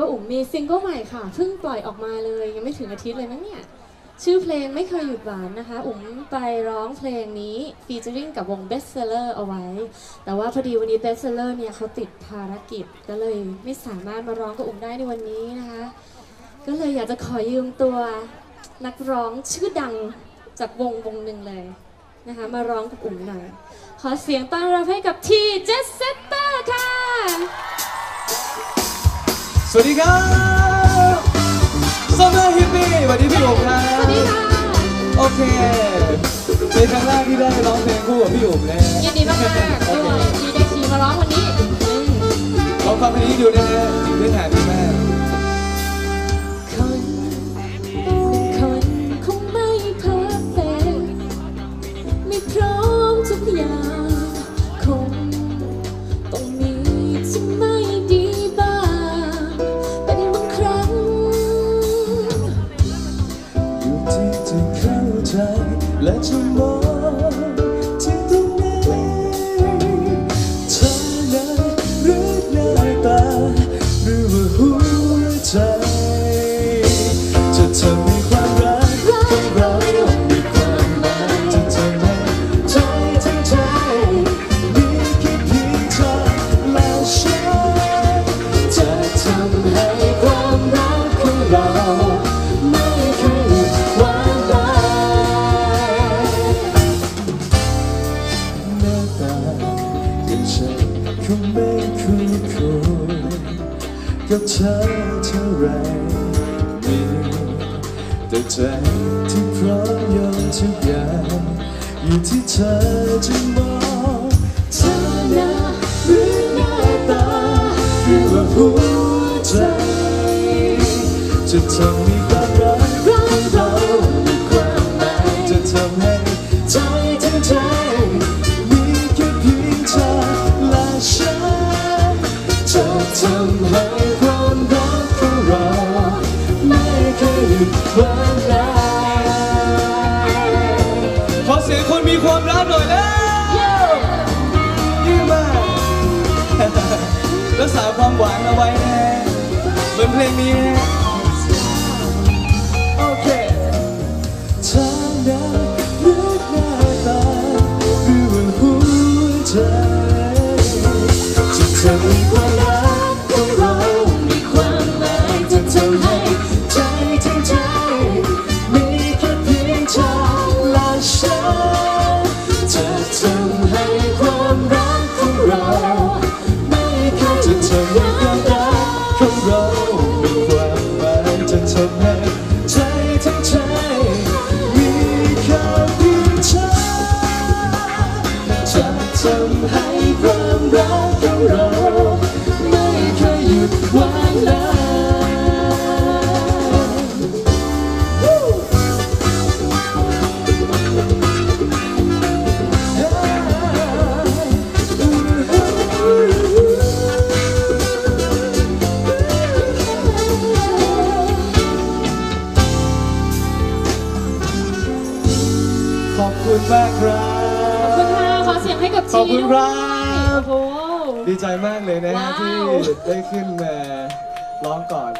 ว่าอุ๋มมีซิงเกิลใหม่ค่ะเพิ่งปล่อยออกมาเลยยังไม่ถึงอาทิตย์เลยมั้งเนี่ย ชื่อเพลงไม่เคยหยุดหวานนะคะ อุ๋มไปร้องเพลงนี้ฟีเจอริ่งกับวง Best Seller เอาไว้ แต่ว่าพอดีวันนี้ Best Seller เนี่ยเขาติดภารกิจก็เลยไม่สามารถมาร้องกับอุ๋มได้ในวันนี้นะคะ ก็เลยอยากจะขอยืมตัวนักร้องชื่อดังจากวงวงหนึ่งเลยนะคะ มาร้องกับอุ๋มหน่อยขอเสียงต้อนรับให้กับทีเจสเซตเตอร์ค่ะ สวัสดีครับซัมเมอร์ฮิปปี้สวัสดีพี่โอ๋ครับสวัสดีค่ะ โอเค เป็นครั้งแรกที่ได้ร้องเพลงคู่กับพี่โอ๋นะฮะยินดีมากๆด้วยที่ได้ขี่มาร้องวันนี้อืมลองฟังเพลงนี้ดูนะฮะเนื้อหาดีมาก คนคนคงไม่เพอร์เฟกต์ไม่พร้อมทุกอย่าง คงต้องมีที่ไม่ ใจและจะมอง คงไม่คุ้นคุ้นกับเธอเท่าไรมีแต่ใจที่พร้อมยอมทุกอย่างอยู่ที่เธอจะมองเธอหน้าหรือหน้าตาหรือว่าหัวใจจะทำให้ มีความรักหน่อยแล้วยืมมากรักษาความหวานเอาไว้นะฮะเหมือนเพลงนี้ เคยจะทำ อบคุณมากครัขอบคุณค่ะบขอเสียงให้กับขอบทีคุณด้ครัวยบ โอ้โห ดีใจมากเลยนะฮะว้าว ที่ได้ขึ้นมาร้องก่อน